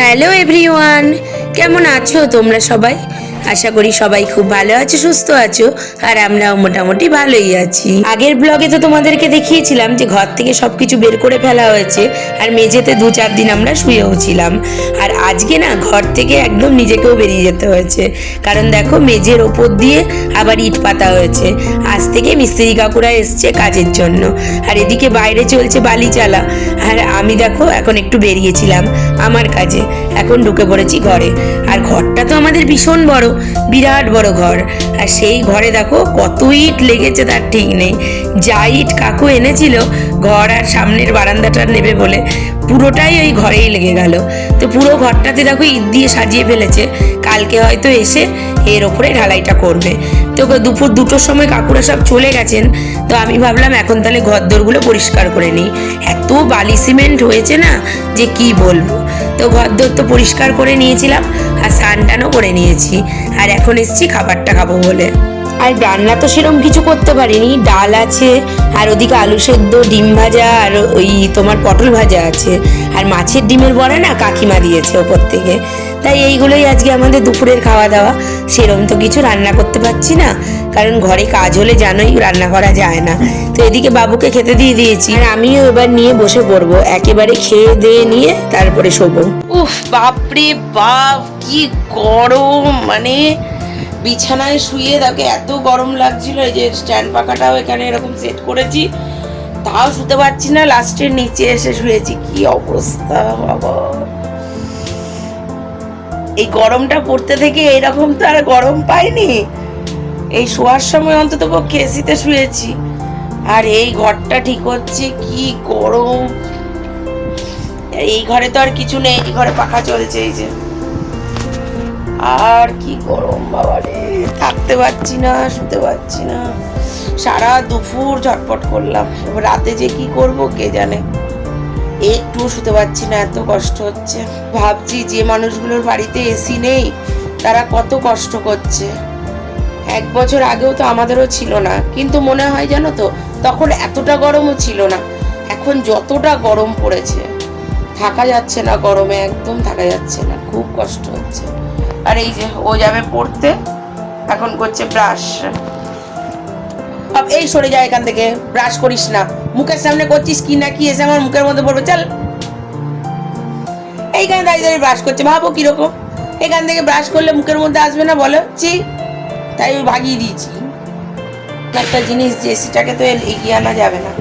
Hello everyone কেমন আছো তোমরা সবাই? আশা করি সবাই খুব ভালো আছো, সুস্থ আছো, আর আমরাও মোটামুটি ভালোই আছি। আগের ব্লগে তো তোমাদেরকে দেখিয়েছিলাম যে ঘর থেকে সব কিছু বের করে ফেলা হয়েছে, আর মেঝেতে দু চার দিন আমরা শুয়েও ছিলাম। আর আজকে না, ঘর থেকে একদম নিজেকেও বেরিয়ে যেতে হয়েছে। কারণ দেখো, মেঝের ওপর দিয়ে আবার ইট পাতা হয়েছে। আজ থেকে মিস্ত্রি কাকুরা এসছে কাজের জন্য। আর এদিকে বাইরে চলছে বালি চালা আর আমি দেখো, এখন একটু বেরিয়েছিলাম আমার কাজে। এখন ঢুকে পড়েছি ঘরে। আর ঘরটা তো আমাদের ভীষণ বড়, বিরাট বড় ঘর। আর সেই ঘরে দেখো কত ইট লেগেছে তার ঠিক নেই। যা ইট কাকু এনেছিল, ঘর আর সামনের বারান্দাটা নেবে বলে পুরোটাই ওই ঘরেই লেগে গেল। তো পুরো ঘরটাতে দেখো ইট দিয়ে সাজিয়ে ফেলেছে। কালকে হয়তো এসে এর ওপরে ঢালাইটা করবে। তো দুপুর দুটোর সময় কাকুরা সব চলে গেছেন। তো আমি ভাবলাম এখন তাহলে ঘর দোরগুলো পরিষ্কার করে নিই। এত বালি সিমেন্ট হয়েছে না, যে কি বলব? তো ঘর দোর তো পরিষ্কার করে নিয়েছিলাম আর স্নান টানও করে নিয়েছি। আর এখন এসছি খাবারটা খাব বলে। আর রান্না তো সেরকম কিছু করতে পারিনি। ডাল আছে, আর ওদিকে আলু সেদ্ধ, ডিম ভাজা, আর ওই তোমার পটল ভাজা আছে। আর মাছের ডিমের বড়া না কাকিমা দিয়েছে ওপর থেকে। তাই এইগুলোই আজকে আমাদের দুপুরের খাওয়া দাওয়া সেরম তো কিছু রান্না করতে পারছি না। কারণ ঘরে কাজ হলে জানোই রান্না করা যায় না। তো এদিকে বাবুকে খেতে দিয়ে দিয়েছি। আর আমিও এবার নিয়ে বসে পড়ব। একেবারে খেয়ে দিয়ে নিয়ে তারপরে শোবো। উফ, বাপরে বাপ, কি গরম মানে বিছানায় শুয়ে তাকে এত গরম লাগছিল, এই যে স্ট্যান্ড পাখাটাও এখানে এরকম সেট করেছি। তাও শুতে পারছি না লাস্টের নিচে এসে শুয়েছি। কি অবস্থা, বাবা। এই গরমটা পড়তে থেকে এইরকম তো আর গরম পাইনি। এই শোয়ার সময় অন্তত পক্ষে এসিতে শুয়েছি। আর এই ঘরটা ঠিক হচ্ছে, কি গরম। এই ঘরে তো আর কিছু নেই, এই ঘরে পাখা চলছে, এই যে। আর কি গরম বাবা রে? থাকতে পারছি না, শুতে পারছি না। সারা দুপুর ঝটপট করলাম। রাতে যে কি করব, কে জানে? একটু শুতে পারছি না, এত কষ্ট হচ্ছে। ভাবছি যে মানুষগুলোর বাড়িতে এসি নেই, তারা কত কষ্ট করছে। এক বছর আগেও তো আমাদেরও ছিল না, কিন্তু মনে হয় জানো তো, তখন এতটা গরমও ছিল না। এখন যতটা গরম পড়েছে, থাকা যাচ্ছে না গরমে, একদম থাকা যাচ্ছে না, খুব কষ্ট হচ্ছে। আর এই যে ও যাবে পড়তে, এখন করছে ব্রাশ এই সরে যায় এখান থেকে ব্রাশ করিস না। মুখের সামনে করছিস কি না কি এসে আমার মুখের মধ্যে পড়বে, চল। এইখানে দাঁড়িয়ে দাঁড়িয়ে ব্রাশ করছে, ভাবো কীরকম। এখান থেকে ব্রাশ করলে মুখের মধ্যে আসবে না, বলো। চি তাই আমি ভাগিয়ে দিয়েছি। একটা জিনিস যে সেটাকে তো এগিয়ে আনা যাবে না।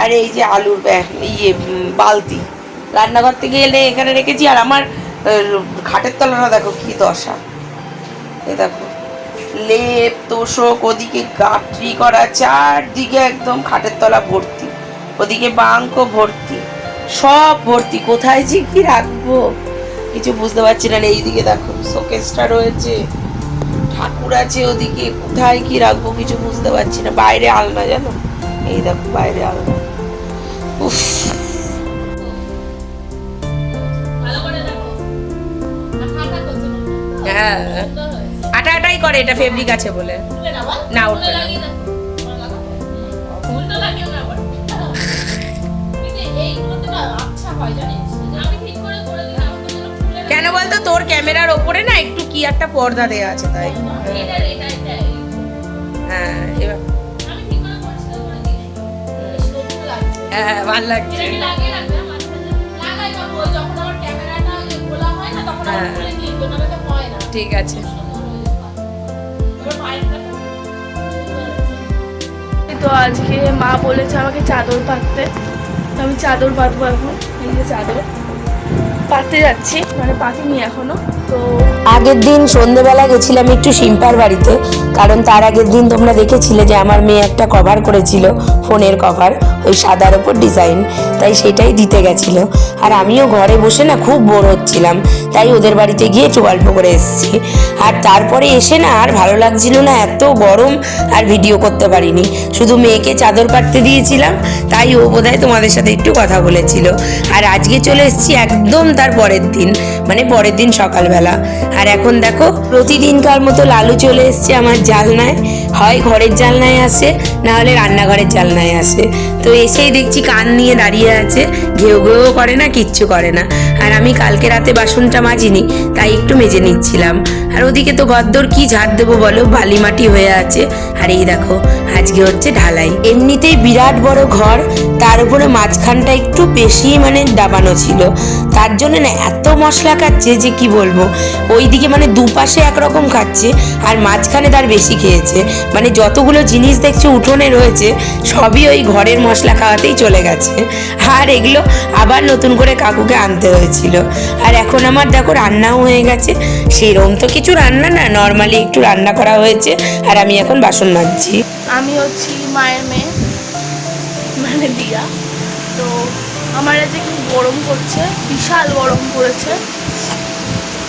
আর এই যে আলুর ব্যাগ ইয়ে বালতি। রান্নাঘর থেকে এলে এখানে রেখেছি, আর আমার খাটের তলাটা দেখো কি দশা। এ দেখো, লেপ, তোষক, ওদিকে গাঁটরি করা, চারদিকে একদম খাটের তলা ভর্তি, ওদিকে বাঙ্কও ভর্তি, সব ভর্তি। কোথায় যে কি রাখব? কিছু বুঝতে পারছি না এইদিকে দেখো শোকেসটা রয়েছে, ঠাকুর আছে ওদিকে, কোথায় কি রাখব কিছু বুঝতে পারছি না। বাইরে আলনা জানো? এই দেখো, বাইরে আলনা। উফ। করে এটা ফেব্রিক আছে বলে। না, উঠবে না। কেন বলতো তোর ক্যামেরার ওপরে না একটু কি একটা পর্দা দেয়া আছে তাই। হ্যাঁ এবার হ্যাঁ ভালো লাগছে। ঠিক আছে। তো আজকে মা বলেছে আমাকে চাদর পাততে। আমি চাদর পাতবো এখন, এই চাদর। পাততে যাচ্ছি। মানে এখনও আগের দিন সন্ধেবেলা গেছিলাম একটু শিম্পার বাড়িতে, কারণ তার আগের দিন তোমরা দেখেছিলে যে আমার মেয়ে একটা কভার করেছিল, ফোনের কভার ওই সাদার ওপর ডিজাইন তাই সেটাই দিতে গেছিল। আর আমিও ঘরে বসে না খুব বোর হচ্ছিলাম, তাই ওদের বাড়িতে গিয়ে একটু গল্প করে এসেছি। আর তারপরে এসে না আর ভালো লাগছিল না, এত গরম, আর ভিডিও করতে পারিনি। শুধু মেয়েকে চাদর পাততে দিয়েছিলাম, তাই ও বোধহয় তোমাদের সাথে একটু কথা বলেছিল। আর আজকে চলে এসেছি একদম তার পরের দিন মানে পরের দিন সকালবেলা। আর এখন দেখো, প্রতিদিনকার মতো লালু চলে এসছে আমার জালনায়। হয় ঘরের জালনায় আসে, না হলে রান্নাঘরের জালনায় আসে। তো এসেই দেখছি কান নিয়ে দাঁড়িয়ে আছে, ঘেউ ঘেউ করে না, কিচ্ছু করে না। আর আমি কালকে রাতে বাসনটা মাজিনি, তাই একটু মেজে নিচ্ছিলাম। আর ওদিকে তো গদ্দর কি ঝাড় দেবো বলো বালি মাটি হয়ে আছে। আর এই দেখো, আজকে হচ্ছে ঢালাই। এমনিতেই বিরাট বড় ঘর, তার উপরে মাঝখানটা একটু বেশি মানে দাবানো ছিল। তার জন্য না এত মশলা খাচ্ছে যে কি বলব? ওইদিকে মানে দুপাশে একরকম খাচ্ছে, আর মাঝখানে তার বেশি খেয়েছে। মানে যতগুলো জিনিস দেখছ উঠোনে রয়েছে, সবই ওই ঘরের মশলা খাওয়াতেই চলে গেছে। আর এগুলো আবার নতুন করে কাকুকে আনতে হয়েছিল আর এখন আমার দেখো রান্নাও হয়ে গেছে। সেরকম তো কিছু রান্না না নর্মালি একটু রান্না করা হয়েছে। আর আমি এখন বাসন মাজছি। আমি হচ্ছি মায়ের মেয়ে মানে দিয়া। তো আমার আজকে খুব গরম করছে বিশাল গরম পড়েছে।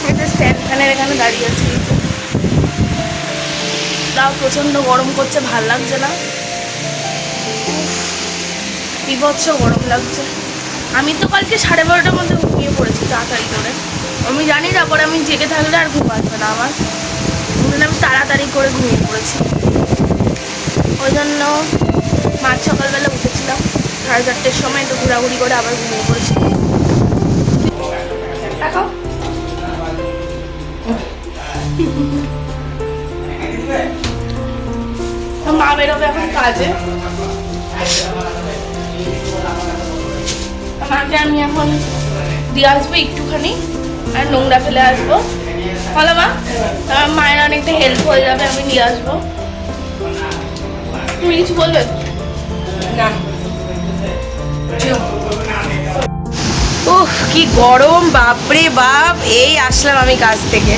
এটা স্ট্যান্ড ফ্যানের এখানে দাঁড়িয়ে আছি। তাও প্রচণ্ড গরম করছে ভালো লাগছে না। বিভৎস গরম লাগছে। আমি তো কালকে সাড়ে বারোটার মধ্যে পড়েছি তাড়াতাড়ি করে। আমি জানি তারপরে আমি জেগে থাকলে আর ঘুম আসবে না আমার। জন্য আমি তাড়াতাড়ি করে ঘুমিয়ে পড়েছি। ওই জন্য মাঝ সকালবেলা উঠেছিলাম। সাড়ে চারটের সময় একটু ঘোরাঘুরি করে আবার ঘুমিয়ে পড়েছি। মা বেরোবে এখন কাজে। মাকে আমি এখন দিয়ে আসব একটুখানি আর নোংরা ফেলে আসব। বলো মা আমার মায়ের অনেকটা হেল্প হয়ে যাবে আমি নিয়ে আসব। তুমি কিছু বলবে? না। উফ কি গরম বাপরে বাপ এই আসলাম আমি কাজ থেকে।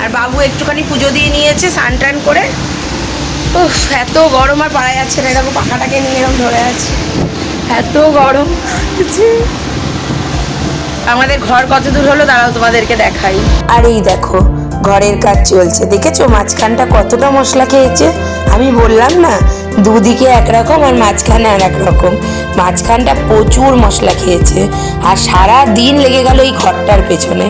আর বাবু একটুখানি পুজো দিয়ে নিয়েছে স্নান টান করে। উফ এত গরম আর পাড়া যাচ্ছে না এরকম পাখাটাকে নিয়ে এরকম ধরে আছে। এত গরম। আমাদের ঘর কত দূর হলো দাঁড়াও তোমাদেরকে দেখাই। আর এই দেখো, ঘরের কাজ চলছে। দেখেছ? মাঝখানটা কতটা মশলা খেয়েছে? আমি বললাম না দুদিকে একরকম আর মাঝখানে আর এক রকম মাঝখানটা প্রচুর মশলা খেয়েছে আর সারা দিন লেগে গেল এই ঘরটার পেছনে।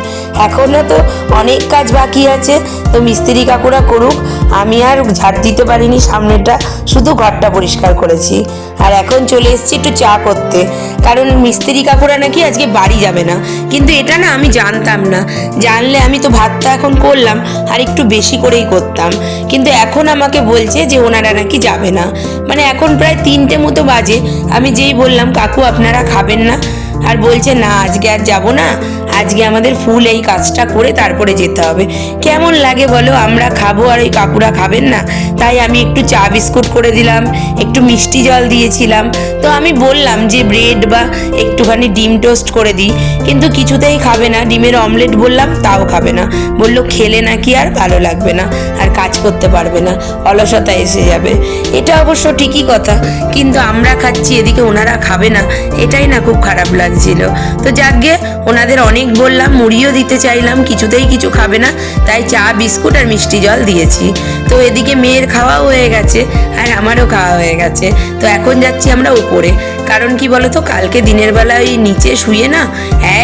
এখনও তো অনেক কাজ বাকি আছে, তো মিস্ত্রি কাকুরা করুক, আমি আর ঝাড় দিতে পারিনি সামনেটা, শুধু ঘরটা পরিষ্কার করেছি। আর এখন চলে এসেছি একটু চা করতে, কারণ মিস্ত্রি কাকুরা নাকি আজকে বাড়ি যাবে না। কিন্তু এটা না আমি জানতাম না, জানলে আমি তো ভাতটা এখন করলাম, আর একটু বেশি করেই করতাম। কিন্তু এখন আমাকে বলছে যে ওনারা নাকি যাবে না। মানে এখন প্রায় তিনটে মতো বাজে। আমি যেই বললাম, কাকু আপনারা খাবেন না? আর বলছে, না, আজকে আর যাব না। আজকে আমাদের ফুল এই কাজটা করে তারপরে যেতে হবে। কেমন লাগে বলো? আমরা খাব আর ওই কাকুরা খাবেন না? তাই আমি একটু চা বিস্কুট করে দিলাম, একটু মিষ্টি জল দিয়েছিলাম। তো আমি বললাম যে ব্রেড বা একটুখানি ডিম টোস্ট করে দিই, কিন্তু কিছুতেই খাবে না। ডিমের অমলেট বললাম, তাও খাবে না। বলল, খেলে নাকি আর ভালো লাগবে না, আর কাজ করতে পারবে না, অলসতা এসে যাবে। এটা অবশ্য ঠিকই কথা, কিন্তু আমরা খাচ্ছি, এদিকে ওনারা খাবে না, এটাই না খুব খারাপ লাগছিল। তো যাকগে ওনাদের অনেক বললাম, মুড়িও দিতে চাইলাম, কিছুতেই কিছু খাবে না, তাই চা, বিস্কুট আর মিষ্টি জল দিয়েছি। তো এদিকে মেয়ের খাওয়াও হয়ে গেছে, আর আমারও খাওয়া হয়ে গেছে। তো এখন যাচ্ছি আমরা উপরে। কারণ কি বলতো? কালকে দিনের বেলা ওই নিচে শুয়ে না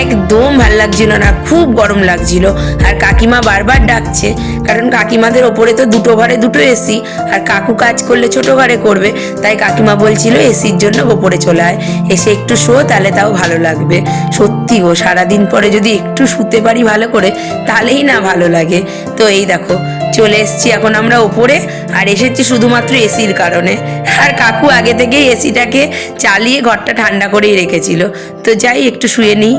একদম ভালো লাগছিল না, খুব গরম লাগছিল। আর কাকিমা বারবার ডাকছে, কারণ কাকিমাদের ওপরে তো দুটো ঘরে দুটো এসি, আর কাকু কাজ করলে ছোট ঘরে করবে, তাই কাকিমা বলছিল এসির জন্য ওপরে চলে আয়, এসে একটু শো, তাহলে তাও ভালো লাগবে। সত্যি গো, সারাদিন পরে যদি একটু শুতে পারি ভালো করে, তাহলেই না ভালো লাগে। তো এই দেখো চলে এসেছি, এখন আমরা উপরে, আর এসেছি শুধুমাত্র এসির কারণে। আর কাকু আগে থেকেই এসিটাকে চালিয়ে ঘরটা ঠান্ডা করেই রেখেছিল। তো যাই, একটু শুয়ে নিই।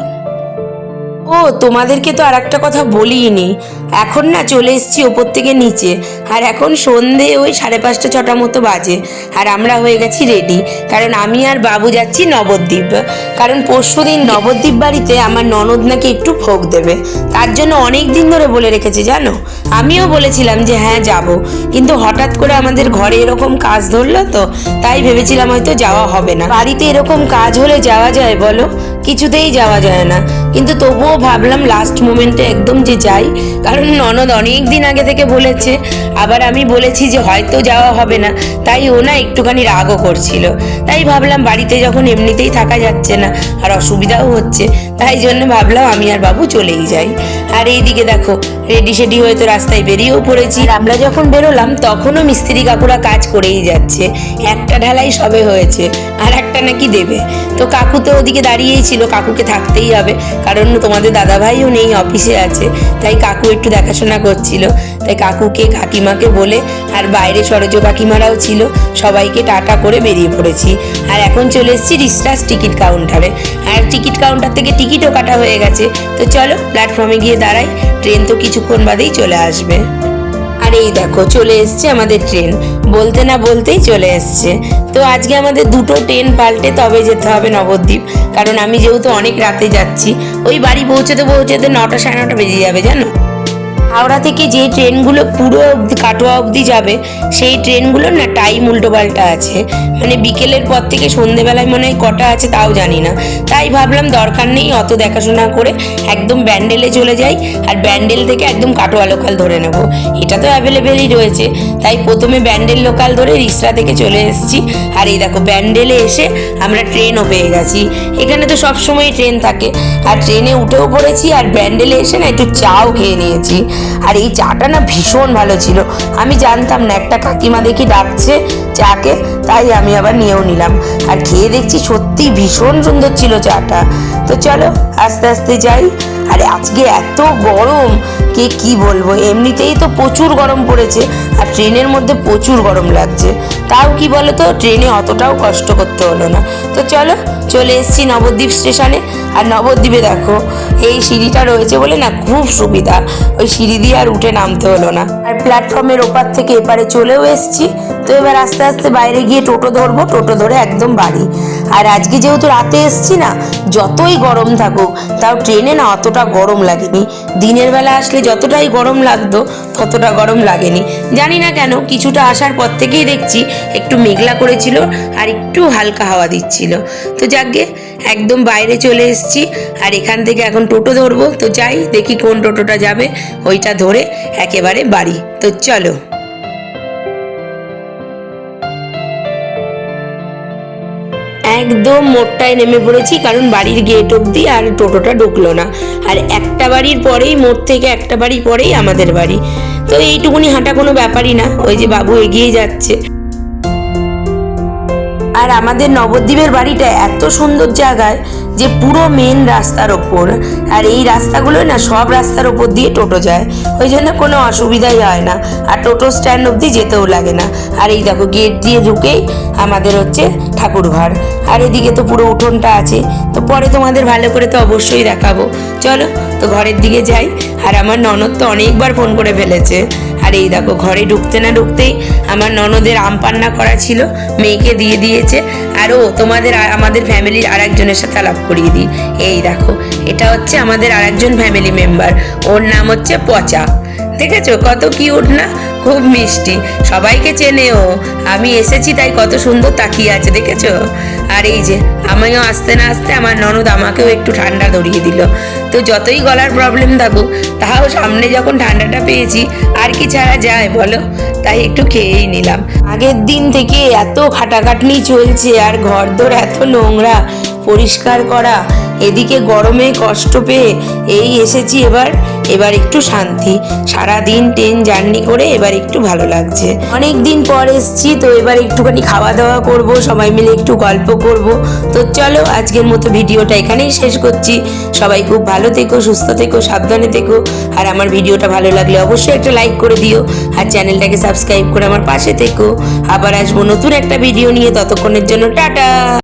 ও, তোমাদেরকে তো আর একটা কথা বলিনি। এখন না চলে এসেছি ওপর থেকে নিচে। আর এখন সন্ধে ওই সাড়ে পাঁচটা, ছটা মতো বাজে। আর আমরা হয়ে গেছি রেডি কারণ আমি আর বাবু যাচ্ছি নবদ্বীপ। কারণ পরশু দিন নবদ্বীপ বাড়িতে আমার ননদ নাকি একটু ভোগ দেবে। তার জন্য অনেক দিন ধরে বলে রেখেছে, জানো? আমিও বলেছিলাম যে হ্যাঁ যাব। কিন্তু হঠাৎ করে আমাদের ঘরে এরকম কাজ ধরলো তো, তাই ভেবেছিলাম হয়তো যাওয়া হবে না। বাড়িতে এরকম কাজ হলে যাওয়া যায় বলো? কিছুতেই যাওয়া যায় না। কিন্তু তবুও ভাবলাম লাস্ট মোমেন্টে একদম যে যাই। কারণ ননদ অনেক দিন আগে থেকে বলেছে, আবার আমি বলেছি যে হয়তো যাওয়া হবে না। তাই ও না একটুখানি রাগও করছিল। তাই ভাবলাম বাড়িতে যখন এমনিতেই থাকা যাচ্ছে না, আর অসুবিধাও হচ্ছে, তাই জন্য ভাবলাম আমি আর বাবু চলেই যাই। আর এইদিকে দেখো রেডি সেডি হয়ে তো রাস্তায় বেরিয়েও পড়েছি। আমরা যখন বেরোলাম, তখনও মিস্ত্রি কাকুরা কাজ করেই যাচ্ছে। একটা ঢালাই সবে হয়েছে, আর একটা নাকি দেবে। তো কাকু তো ওদিকে দাঁড়িয়েই ছিল, কাকুকে থাকতেই হবে। কারণ তোমাদের দাদাভাইও নেই, অফিসে আছে। তাই কাকু একটু দেখাশোনা করছিল। তাই কাকুকে কাকিমাকে বলে আর বাইরে সরজ কাকিমারাও ছিল, সবাইকে টাটা করে বেরিয়ে পড়েছি। আর এখন চলে এসেছি রিস্টাস টিকিট কাউন্টারে। আর টিকিট কাউন্টার থেকে টিকিটও কাটা হয়ে গেছে। তো চলো প্ল্যাটফর্মে গিয়ে দাঁড়াই, ট্রেন তো কিছুক্ষণ বাদেই চলে আসবে। আর এই দেখো, চলে এসছে আমাদের ট্রেন। বলতে না বলতেই চলে এসছে। তো আজকে আমাদের দুটো ট্রেন পাল্টে তবে যেতে হবে নবদ্বীপ। কারণ আমি যেহেতু অনেক রাতে যাচ্ছি, ওই বাড়ি পৌঁছতে পৌঁছতে নটা সাড়ে নটা বেজে যাবে, জানো? হাওড়া থেকে যে ট্রেনগুলো পুরো অবধি, কাটোয়া অবধি যাবে, সেই ট্রেনগুলোর না টাইম উল্টোপাল্টা আছে। মানে বিকেলের পর থেকে সন্ধেবেলায় মনে হয় কটা আছে তাও জানি না। তাই ভাবলাম দরকার নেই অত দেখাশোনা করে একদম ব্যান্ডেলে চলে যাই, আর ব্যান্ডেল থেকে একদম কাটোয়া লোকাল ধরে নেব। এটা তো অ্যাভেলেবেলই রয়েছে। তাই প্রথমে ব্যান্ডেল লোকাল ধরে রিসরা থেকে চলে এসেছি। আর এই দেখো, ব্যান্ডেলে এসে আমরা ট্রেনও পেয়ে গেছি। এখানে তো সবসময় ট্রেন থাকে। আর ট্রেনে উঠেও পড়েছি, আর ব্যান্ডেলে এসে না একটু চাও খেয়ে নিয়েছি। আর এই চাটা না ভীষণ ভালো ছিল। আমি জানতাম না, একটা কাকিমা দেখি ডাকছে চাকে, তাই আমি আবার নিয়েও নিলাম। আর খেয়ে দেখছি সত্যি ভীষণ সুন্দর ছিল চাটা। তো চলো, আস্তে আস্তে যাই। আরে আজকে এত গরম, কে কি বলব? এমনিতেই তো প্রচুর গরম পড়েছে, আর ট্রেনের মধ্যে প্রচুর গরম লাগছে। তাও কি বলো তো ট্রেনে অতটাও কষ্ট করতে হলো না। তো চলো চলে এসেছি নবদ্বীপ স্টেশনে। আর নবদ্বীপে দেখো, এই সিঁড়িটা রয়েছে বলে না খুব সুবিধা। ওই সিঁড়ি দিয়ে আর উঠে নামতে হলো না। আর প্ল্যাটফর্মের ওপার থেকে এপারে চলেও এসেছি। তো এবার আস্তে আস্তে বাইরে গিয়ে টোটো ধরবো, টোটো ধরে একদম বাড়ি। আর আজকে যেহেতু রাতে এসছি না, যতই গরম থাকুক, তাও ট্রেনে না অতটা গরম লাগেনি। দিনের বেলা আসলে যতটাই গরম লাগতো, ততটা গরম লাগেনি। জানি না কেন, কিছুটা আসার পর থেকেই দেখছি একটু মেঘলা করেছিল আর একটু হালকা হাওয়া দিচ্ছিল। তো যাকগে একদম বাইরে চলে এসেছি। আর এখান থেকে এখন টোটো ধরবো। তো যাই, দেখি কোন টোটোটা যাবে। ওইটা ধরে একেবারে বাড়ি। তো চলো। একদম মোড়টায় নেমে পড়েছি, কারণ বাড়ির গেট অবধি আর টোটোটা ঢুকলো না। আর একটা বাড়ির পরেই, মোড় থেকে একটা বাড়ি পরেই আমাদের বাড়ি। তো এইটুকুনি হাঁটা কোনো ব্যাপারই না। ওই যে বাবু এগিয়ে যাচ্ছে। আর আমাদের নবদ্বীপের বাড়িটা এত সুন্দর জায়গায় যে পুরো মেন রাস্তার ওপর। আর এই রাস্তাগুলো না সব রাস্তার ওপর দিয়ে টোটো যায়। ওই জন্য কোনো অসুবিধাই হয় না। আর টোটো স্ট্যান্ড অবধি যেতেও লাগে না। আর এই দেখো গেট দিয়ে ঢুকেই আমাদের হচ্ছে ঠাকুর ঘর আর এদিকে তো পুরো উঠোনটা আছে। তো পরে তোমাদের ভালো করে তো অবশ্যই দেখাবো। চলো তো ঘরের দিকে যাই। আর আমার ননদ তো অনেকবার ফোন করে ফেলেছে। আর এই দেখো, ঘরে ঢুকতে না ঢুকতেই আমার ননদের আম পান্না করা ছিল, মেয়েকে দিয়ে দিয়েছে। আর ও তোমাদের আমাদের ফ্যামিলির আর একজনের সাথে আলাপ করিয়ে দিই। এই দেখো, এটা হচ্ছে আমাদের আর একজন ফ্যামিলি মেম্বার, ওর নাম হচ্ছে পচা। দেখেছ? কত কিউট না? খুব মিষ্টি। সবাইকে চেনে ও। আমি এসেছি, তাই কত সুন্দর তাকিয়ে আছে, দেখেছ? আর এই যে, আমিও আসতে না আসতে আমার ননদ আমাকেও একটু ঠান্ডা ধরিয়ে দিল। তো যতই গলার প্রবলেম থাকুক, তাও সামনে যখন ঠান্ডাটা পেয়েছি, আর কি ছাড়া যায় বলো? তাই একটু খেয়েই নিলাম। আগের দিন থেকে এত খাটাখাটনি চলছে, আর ঘর ঘরদোর এত নোংরা। পরিষ্কার করা। এদিকে গরমে কষ্ট পেয়ে এই এসেছি এবার। এবার একটু শান্তি। সারা দিন ট্রেন জার্নি করে এবার একটু ভালো লাগছে। অনেক দিন পর এসছি, তো এবার একটুখানি খাওয়া দাওয়া করব, সবাই মিলে একটু গল্প করব। তো চলো, আজকের মতো ভিডিওটা এখানেই শেষ করছি। সবাই খুব ভালো থেকো, সুস্থ থেকো, সাবধানে থেকো। আর আমার ভিডিওটা ভালো লাগলে অবশ্যই একটা লাইক করে দিও। আর চ্যানেলটাকে সাবস্ক্রাইব করে আমার পাশে থেকো। আবার আসব নতুন একটা ভিডিও নিয়ে ততক্ষণের জন্য টাটা!